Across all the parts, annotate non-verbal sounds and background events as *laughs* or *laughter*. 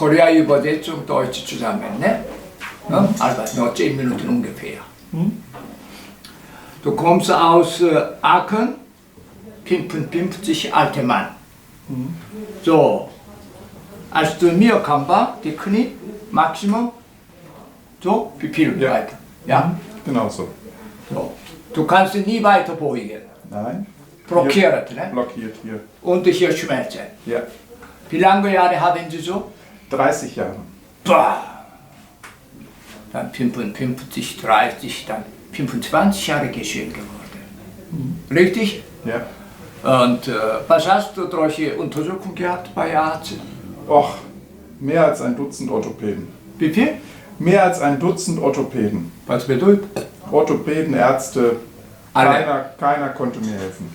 Korea übersetzung Deutsch zusammen, ne? Ja? Also noch 10 Minuten ungefähr. Du kommst aus äh, Aachen, 55 alter Mann. So, als du mir kam, war die Knie, Maximum, so, wie viel Ja. weiter. Ja? Genau so. So. Du kannst nie weiter beugen. Nein. Blockiert, ne? Blockiert hier. Und hier Schmerzen. Ja. Wie lange Jahre haben Sie so? 30 Jahre. Bah. Dann 55, 30, dann 25 Jahre geschehen geworden. Richtig? Ja. Und äh, was hast du solche Untersuchungen gehabt bei Arzt? Och, mehr als ein Dutzend Orthopäden. Wie viel? Mehr als ein Dutzend Orthopäden. Was bedeutet? Orthopäden, Ärzte, Alle. keiner, keiner konnte mir helfen.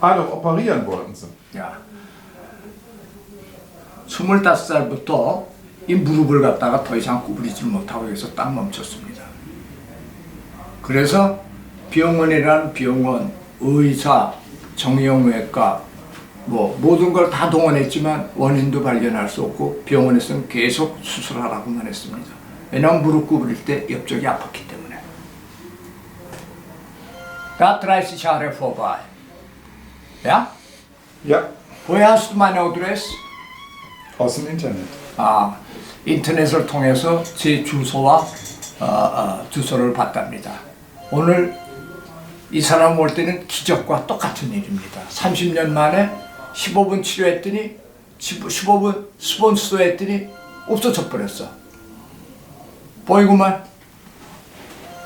Alle operieren wollten sie. 야. 25살부터 이 무릎을 갖다가 더 이상 구부리지 못하고 여기서 딱 멈췄습니다. 그래서 병원이란 병원, 의사, 정형외과, 뭐 모든 걸 다 동원했지만 원인도 발견할 수 없고 병원에서는 계속 수술하라고만 했습니다. 왜냐하면 무릎 구부릴 때 옆쪽이 아팠기 때문에. 30 Jahre vorbei. Ja? Ja, Woher hast du dem Internet. 아, 인터넷을 통해서 제 주소와 어, 어, 주소를 받답니다. 오늘 이 사람 올 때는 기적과 똑같은 일입니다. 30년 만에 15분 치료했더니 15분 스폰스도 했더니 없어져 버렸어. 보이구만.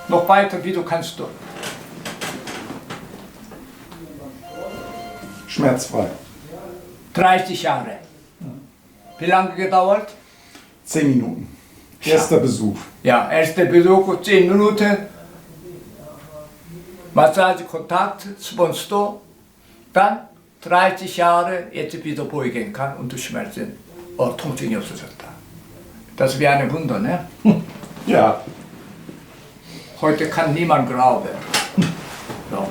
Du kannst du. Schmerzfrei. 30 Jahre. Wie lange gedauert? 10 Minuten. Erster Besuch. Ja, erste Besuch 10 Minuten, Massage, Kontakt, Sponsto, dann 30 Jahre jetzt wieder beugen kann und Schmerzen, 어, 통증이 없어졌다. Das wäre ein Wunder, ne? Ja, Heute kann niemand glauben. So.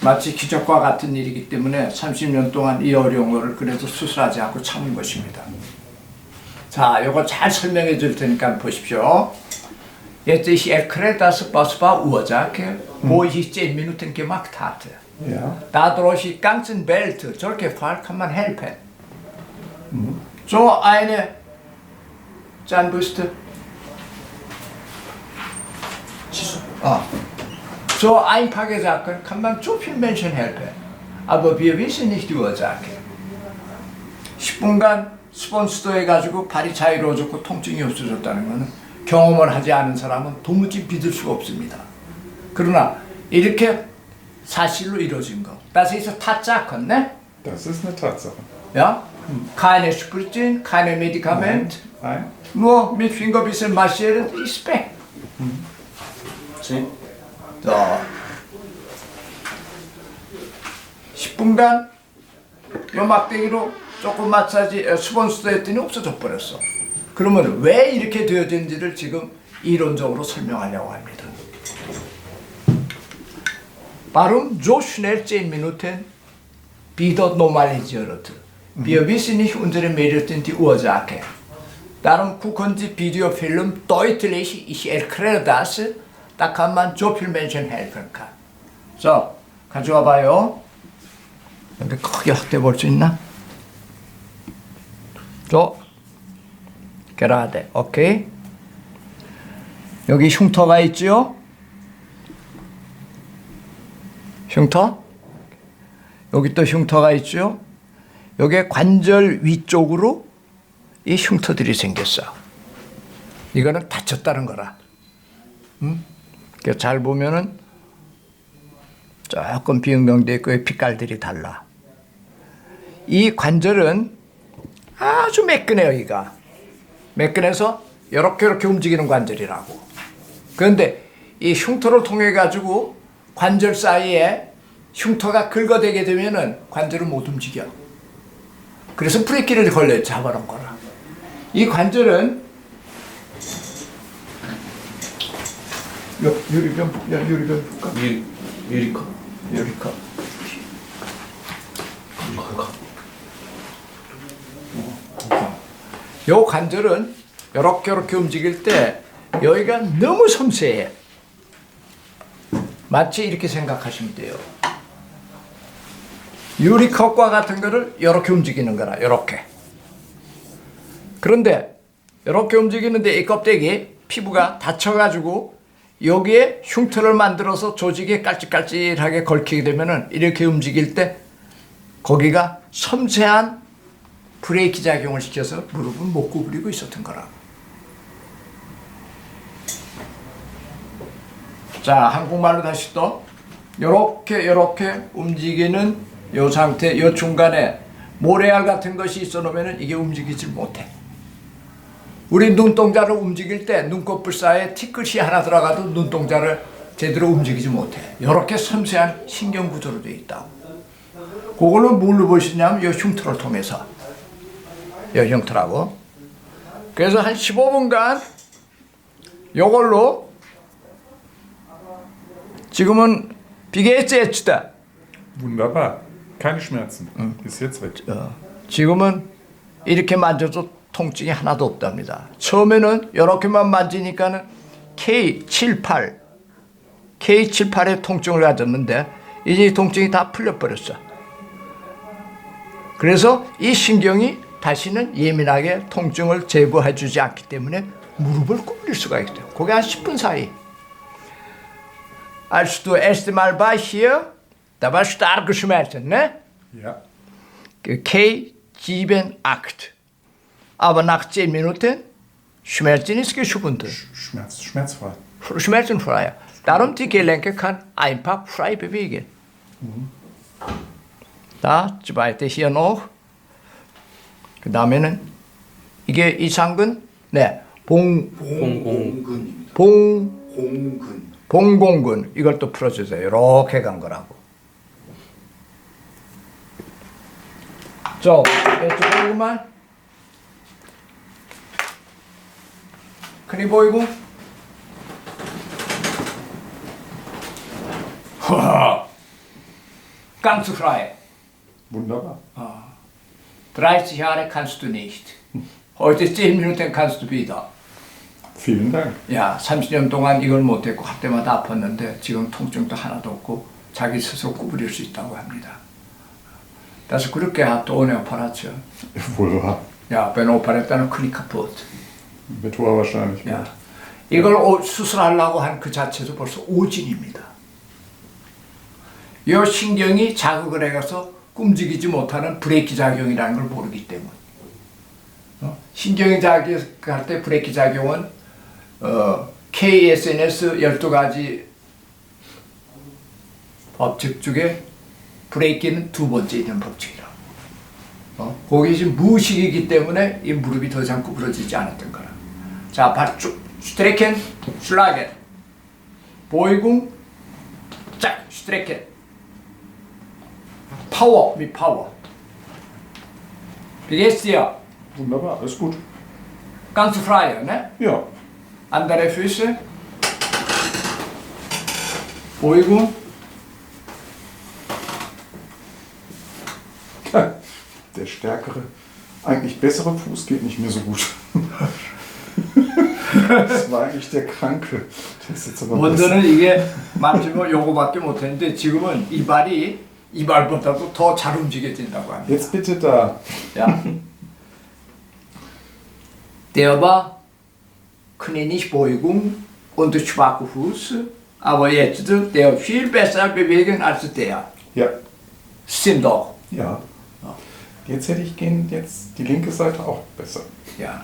마치 기적과 같은 일이기 때문에 30년 동안 이 어려운 거를 그래도 수술하지 않고 참은 것입니다. 자, 요거 잘 설명해 줄 테니까 보십시오. Jetzt ich erkläre das, was war Ursache, wo ich 10 Minuten gemacht hatte. ja. Dadurch die ganzen Welt, solche Fall kann man helfen. So eine Zahnbürste. Ah. So einfache Sachen kann man so vielen Menschen helfen. Aber wir wissen nicht die Ursache. 10분간 스폰스도 해 가지고 발이 자유로워졌고 통증이 없어졌다는 것은 경험을 하지 않은 사람은 도무지 믿을 수가 없습니다. 그러나 이렇게 사실로 이루어진 거. Das ist Tatsache, ne? Das ist eine Tatsache. Ja? Keine Spritzen, keine Medikament, Nein. nur mit Fingerbissen massieren, ist weg. Sie? 자, 10분간 요 막대기로 조금 마사지, 어, 스폰스도 했더니 없어져 버렸어. 그러면 왜 이렇게 되어진지를 지금 이론적으로 설명하려고 합니다. Warum so schnell 10 Minuten wieder normalisiert? Wir wissen nicht unsere Medien die Ursache. Darum gucken Sie Videofilm deutlich, ich erkläre das, da kann man so viel Menschen helfen kann. So, 가져와 봐요. 여기 크게 확대 볼수 있나? 저, gerade, 오케이. 여기 흉터가 있죠? 흉터? 여기 또 흉터가 있죠? 여기 관절 위쪽으로 이 흉터들이 생겼어. 이거는 다쳤다는 거라. 음? 그잘 보면은 조금 비응병돼 있고 이 빛깔들이 달라. 이 관절은 아주 매끈해요, 여기가. 매끈해서 이렇게 이렇게 움직이는 관절이라고. 그런데 이 흉터를 통해 가지고 관절 사이에 흉터가 긁어대게 되면은 관절을 못 움직여. 그래서 브레이크를 걸려 잡아놓은 거라. 이 관절은 요, 유리병, 야, 유리병 볼까? 유, 유리컵? 유리컵. 요 관절은 이렇게 이렇게 움직일 때 여기가 너무 섬세해. 마치 이렇게 생각하시면 돼요. 유리컵과 같은 거를 이렇게 움직이는 거라 이렇게. 그런데 이렇게 움직이는데 이 껍데기 피부가 다쳐가지고 여기에 흉터를 만들어서 조직에 깔찍깔찍하게 걸히게 되면은 이렇게 움직일 때 거기가 섬세한 브레이크 작용을 시켜서 무릎을 못 구부리고 있었던 거라. 자, 한국말로 다시 또 요렇게 요렇게 움직이는 요 상태, 요 중간에 모래알 같은 것이 있어 놓으면은 이게 움직이질 못해. 우리 눈동자를 움직일 때 눈꺼풀 사이에 티끝이 하나 들어가도 눈동자를 제대로 움직이지 못해. 요렇게 섬세한 신경 구조로 되어 있다고. 그걸로 뭘로 보시냐면 요 흉터를 통해서. 요 흉터라고. 그래서 한 15분간 요걸로 지금은 비게이츠에츠다. Wunderbar. Keine Schmerzen. Ist jetzt weg. 어, 지금은 이렇게 만져도 통증이 하나도 없답니다. 처음에는 이렇게만 만지니까는 K78, K78의 통증을 가졌는데 이제 이 통증이 다 풀려버렸어. 그래서 이 신경이 다시는 예민하게 통증을 제보해주지 않기 때문에 무릎을 꿇릴 수가 있대요. 그게 한 10분 사이. Als du erst mal war hier, da war starke Schmerzen, ne? Ja. K78. Aber nach 10 Minuten Schmerzen ist geschwunden. Schmerz, schmerzfrei. Schmerzenfrei. Darum die Gelenke kann einfach frei bewegen. Da, zweite hier noch. 그 다음에는 이게 이상근, 네, 봉, 공공 봉, 공근 봉공근 이걸 또 풀어주세요. 이렇게 간 거라고. 저 왼쪽 보이구만. 크니 보이고. 와, ganz frei. Wunderbar. 30 Jahre kannst du nicht. Heute 10 Minuten kannst du wieder. Vielen Dank. 야, 30년 동안 이걸 못했고 할 때마다 아팠는데 지금 통증도 하나도 없고 자기 스스로 구부릴 수 있다고 합니다. Das Glück gehabt ohne Operation. Wohl wahr. Ja, wenn operiert 큰이 kaputt. Wird hoher wahrscheinlich. 야, 이걸 오- 수술하려고 한 그 자체도 벌써 오진입니다. 이 신경이 자극을 해가서 움직이지 못하는 브레이크 작용이라는 걸 모르기 때문. 어? 신경이 자극할 때 브레이크 작용은 어, KSNS 12가지 법칙 중에 브레이크는 두 번째 있는 법칙이라고. 어? 거기 지금 무식이기 때문에 이 무릎이 더 이상 구부러지지 않았던 거라. 자, 발쭉 스트레켄, 슐라겐, 보이궁, 짝, 스트레켄, 파워, 미 파워. 비게스티아, Wunderbar, alles gut. ganz frei, ne? Ja. Andere Füße, 보이궁, *laughs* Der stärkere, eigentlich bessere Fuß geht nicht mehr so gut. *laughs* das war eigentlich der Kranke. Der ist jetzt aber besser. 먼저는 이게 만지면 요거밖에 못했는데 지금은 이 발이 이 발보다도 더 잘 움직여진다고 합니다. Jetzt bitte da. Ja. Der war klinisch Beugung und schwache Fuß, aber jetzt der viel besser bewegen als der. Ja. Stimmt doch. Ja. Jetzt hätte ich gehen, jetzt die linke Seite auch besser. Ja.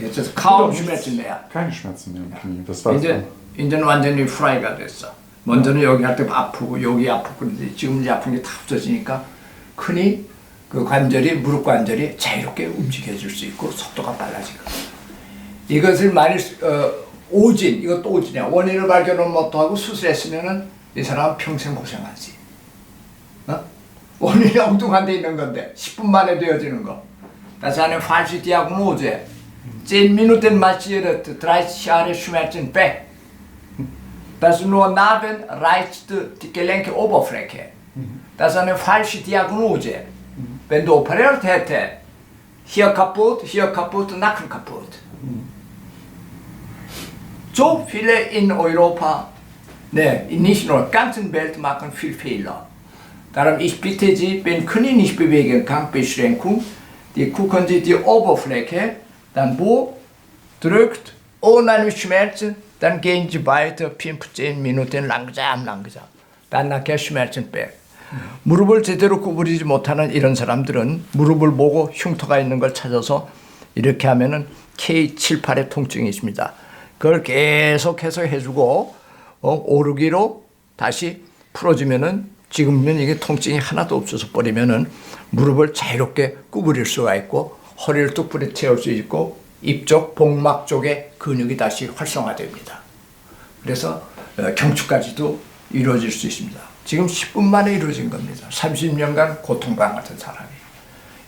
Jetzt ist kaum Nichts- Schmerzen mehr. Keine Schmerzen mehr im Knie. Das war 이제 이제는 완전히 프라이가 됐어. 먼저는 여기 할 때 아프고 여기 아프고 그런데 지금 이제 아픈 게 다 없어지니까 흔히 그 관절이 무릎 관절이 자유롭게 움직여질 수 있고 속도가 빨라지고 이것을 만일 어, 오진 이것도 오진이야 원인을 발견을 못하고 수술했으면은 이 사람 평생 고생하지. 어? 원인이 엉뚱한 데 있는 건데 10분 만에 되어지는 거. Ist eine falsche Diagnose. 10 Minuten massiert 30 Jahre Schmerzen weg. Das nur Narben reizt die Gelenkeoberfläche. Das ist eine falsche Diagnose. Wenn du operiert hätte, hier kaputt, hier kaputt, Nacken kaputt. So viele in Europa, ne, nicht nur, ganzen Welt machen viel Fehler. Darum ich bitte Sie, wenn Knie nicht bewegen kann, Beschränkung, die gucken Sie die Oberfläche, dann wo drückt, ohne Schmerzen, dann gehen Sie weiter 15 Minuten langsam, langsam. dann nachher Schmerzen weg. 무릎을 제대로 구부리지 못하는 이런 사람들은 무릎을 보고 흉터가 있는 걸 찾아서 이렇게 하면은 K78의 통증이 있습니다. 그걸 계속해서 해주고 어, 오르기로 다시 풀어주면은 지금은 이게 통증이 하나도 없어서 버리면은 무릎을 자유롭게 구부릴 수가 있고 허리를 뚝불이 채울 수 있고 입쪽 복막 쪽에 근육이 다시 활성화됩니다. 그래서 어, 경추까지도 이루어질 수 있습니다. 지금 10분 만에 이루어진 겁니다. 30년간 고통받았던 사람이.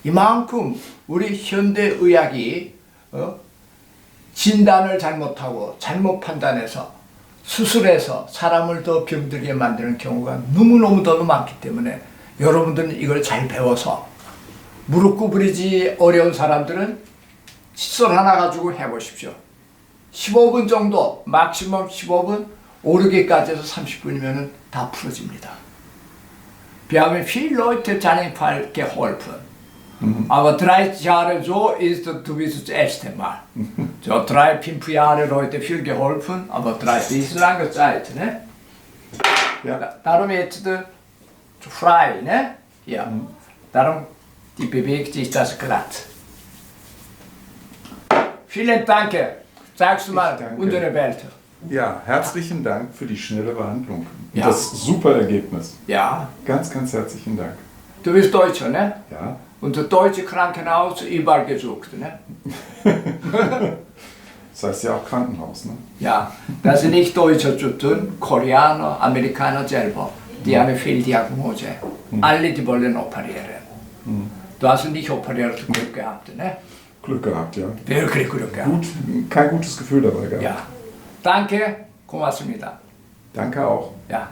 이만큼 우리 현대 의학이 어? 진단을 잘못하고 잘못 판단해서 수술해서 사람을 더 병들게 만드는 경우가 너무너무 더 많기 때문에 여러분들은 이걸 잘 배워서 무릎 구부리지 어려운 사람들은 칫솔 하나 가지고 해보십시오. 15분 정도, 막시멈 15분, 오르기까지 해서 30분이면 다 풀어집니다. Wir haben viele Leute seinen Fall geholfen. Aber 30 Jahre so ist du bist das erste Mal. So drei, fünf Jahre Leute viel geholfen, aber 30 ist lange Zeit. Ne? Ja. Darum jetzt äh, frei. Ne? Ja. Darum die bewegt sich das glatt. Vielen Dank. Sagst du mal unsere Welt. Ja, herzlichen Dank für die schnelle Behandlung. Und Ja. Das super Ergebnis. Ja. Ganz, ganz herzlichen Dank. Du bist Deutscher, ne? Ja, Unser deutsche Krankenhaus überall gesucht, ne? *laughs* das heißt ja auch Krankenhaus, ne? Ja, das ist nicht Deutscher zu tun, Koreaner, Amerikaner selber. Die haben Fehldiagnose. Alle, die wollen operieren. Du hast nicht operiert, Glück gehabt, ne? Glück gehabt, ja. Wirklich Glück gehabt. Gut, kein gutes Gefühl dabei gehabt. Ja. Danke, Komasumita. Danke auch. Ja.